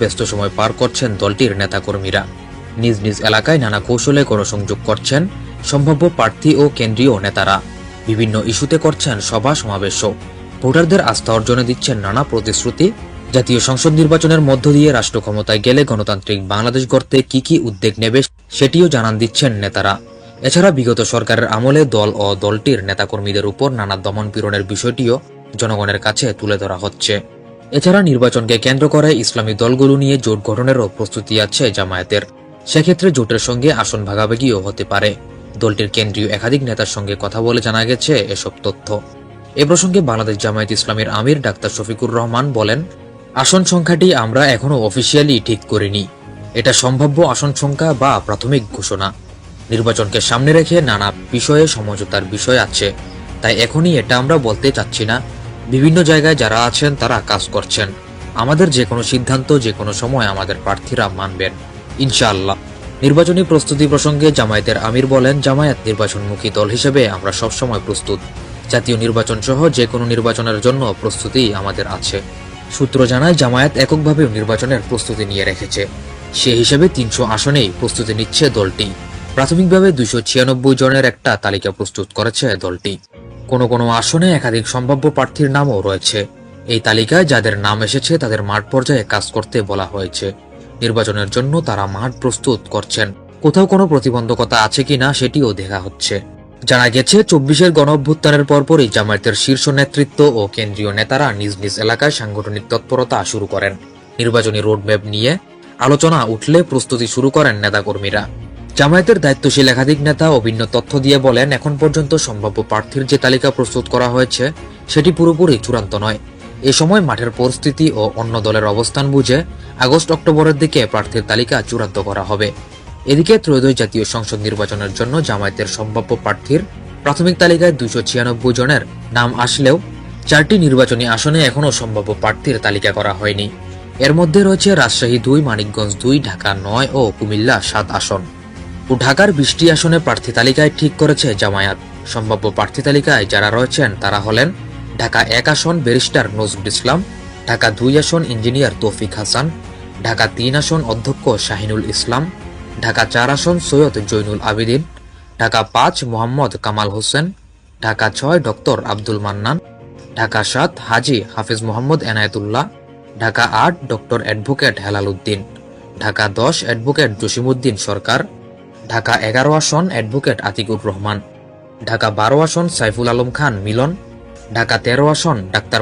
ব্যস্ত সময় পার করছেন দলটির নেতাকর্মীরা। নিজ নিজ এলাকায় নানা কৌশলে গণসংযোগ করছেন সম্ভাব্য প্রার্থী ও কেন্দ্রীয় নেতারা। বিভিন্ন ইস্যুতে করছেন সভা সমাবেশও। ভোটারদের আস্থা অর্জনে দিচ্ছেন নানা প্রতিশ্রুতি। জাতীয় সংসদ নির্বাচনের মধ্য দিয়ে রাষ্ট্র ক্ষমতায় গেলে গণতান্ত্রিক বাংলাদেশ গড়তে কি কি উদ্যোগ নেবে সেটিও জানান দিচ্ছেন নেতারা। এছাড়া বিগত সরকারের আমলে দল ও দলটির নেতাকর্মীদের উপর নানা দমন পীড়নের বিষয়টিও জনগণের কাছে তুলে ধরা হচ্ছে। এছাড়া নির্বাচনকে কেন্দ্র করে ইসলামী দলগুলো নিয়ে জোট গঠনেরও প্রস্তুতি আছে জামায়াতের। সেক্ষেত্রে জোটের সঙ্গে আসন ভাগাভাগিও হতে পারে। দলটির কেন্দ্রীয় একাধিক নেতার সঙ্গে কথা বলে জানা গেছে এসব তথ্য। এ প্রসঙ্গে বাংলাদেশ জামায়াত ইসলামের আমির ডাক্তার শফিকুর রহমান বলেন, আসন সংখ্যাটি আমরা এখনও অফিসিয়ালি ঠিক করিনি। এটা সম্ভাব্য আসন সংখ্যা বা প্রাথমিক ঘোষণা। নির্বাচনকে সামনে রেখে নানা বিষয়ে সমঝোতার বিষয় আছে। তাই এখনই এটা আমরা বলতে চাচ্ছি না। বিভিন্ন জায়গায় যারা আছেন, তারা কাজ করছেন। আমাদের যে কোনো সিদ্ধান্ত যে কোনো সময় আমাদের প্রার্থীরা মানবেন। ইনশাআল্লাহ। নির্বাচনী প্রস্তুতি প্রসঙ্গে জামায়াতের আমির বলেন, জামায়াত নির্বাচনমুখী দল হিসেবে আমরা সবসময় প্রস্তুত। জাতীয় নির্বাচন সহ যে কোনো নির্বাচনের জন্য প্রস্তুতি আমাদের আছে। সূত্র জানায়, জামায়াত এককভাবে নির্বাচনের প্রস্তুতি নিয়ে রেখেছে। সে হিসেবে তিনশো আসনেই প্রস্তুতি নিচ্ছে দলটি। প্রাথমিকভাবে দুইশো ছিয়ানব্বই জনের একটা তালিকা প্রস্তুত করেছে দলটি। কোনো কোনো আসনে একাধিক সম্ভাব্য প্রার্থীর নামও রয়েছে। এই তালিকায় যাদের নাম এসেছে তাদের মাঠ পর্যায়ে কাজ করতে বলা হয়েছে। নির্বাচনের জন্য তারা মাঠ প্রস্তুত করছেন। কোথাও কোনো প্রতিবন্ধকতা আছে কিনা সেটিও দেখা হচ্ছে। জানা গেছে, চব্বিশের গণ অভ্যুত্থানের পরপরই জামায়াতের শীর্ষ নেতৃত্ব ও কেন্দ্রীয় নেতারা নিজ নিজ এলাকায় সাংগঠনিক তৎপরতা শুরু করেন। নির্বাচনী রোডম্যাপ নিয়ে আলোচনা উঠলে প্রস্তুতি শুরু করেন নেতাকর্মীরা। জামায়াতের দায়িত্বশীল একাধিক নেতা অভিন্ন তথ্য দিয়ে বলেন, এখন পর্যন্ত সম্ভাব্য প্রার্থীর যে তালিকা প্রস্তুত করা হয়েছে, সেটি পুরোপুরি চূড়ান্ত নয়। এ সময় মাঠের পরিস্থিতি ও অন্য দলের অবস্থান বুঝে আগস্ট অক্টোবরের দিকে প্রার্থীর তালিকা চূড়ান্ত করা হবে। এদিকে ত্রয়োদশ জাতীয় সংসদ নির্বাচনের জন্য জামায়াতের সম্ভাব্য প্রার্থীর প্রাথমিক তালিকায় দুশো ছিয়ানব্বই জনের নাম আসলেও চারটি নির্বাচনী আসনে এখনও সম্ভাব্য প্রার্থীর তালিকা করা হয়নি। এর মধ্যে রয়েছে রাজশাহী দুই, মানিকগঞ্জ দুই, ঢাকা নয় ও কুমিল্লা সাত আসন। ও ঢাকার বৃষ্টি আসনে প্রার্থী তালিকায় ঠিক করেছে জামায়াত। সম্ভাব্য প্রার্থী তালিকায় যারা রয়েছেন তারা হলেন ঢাকা এক আসন ব্যারিস্টার নজরুল ইসলাম, ঢাকা দুই আসন ইঞ্জিনিয়ার তৌফিক হাসান, ঢাকা তিন আসন অধ্যক্ষ শাহিনুল ইসলাম, ঢাকা চার আসন সৈয়দ জৈনুল আবেদিন, ঢাকা পাঁচ মোহাম্মদ কামাল হোসেন, ঢাকা ছয় ডক্টর আব্দুল মান্নান, ঢাকা সাত হাজি হাফিজ মোহাম্মদ এনায়েতুল্লাহ, ঢাকা আট ডক্টর অ্যাডভোকেট হেলাল উদ্দিন, ঢাকা দশ অ্যাডভোকেট জসিমউদ্দিন সরকার ঢাকা এগারো আসন অ্যাডভোকেট আতিকুর রহমান, ঢাকা বারো আসন সাইফুল আলম খান মিলন, ঢাকা তেরো আসন ডাক্তার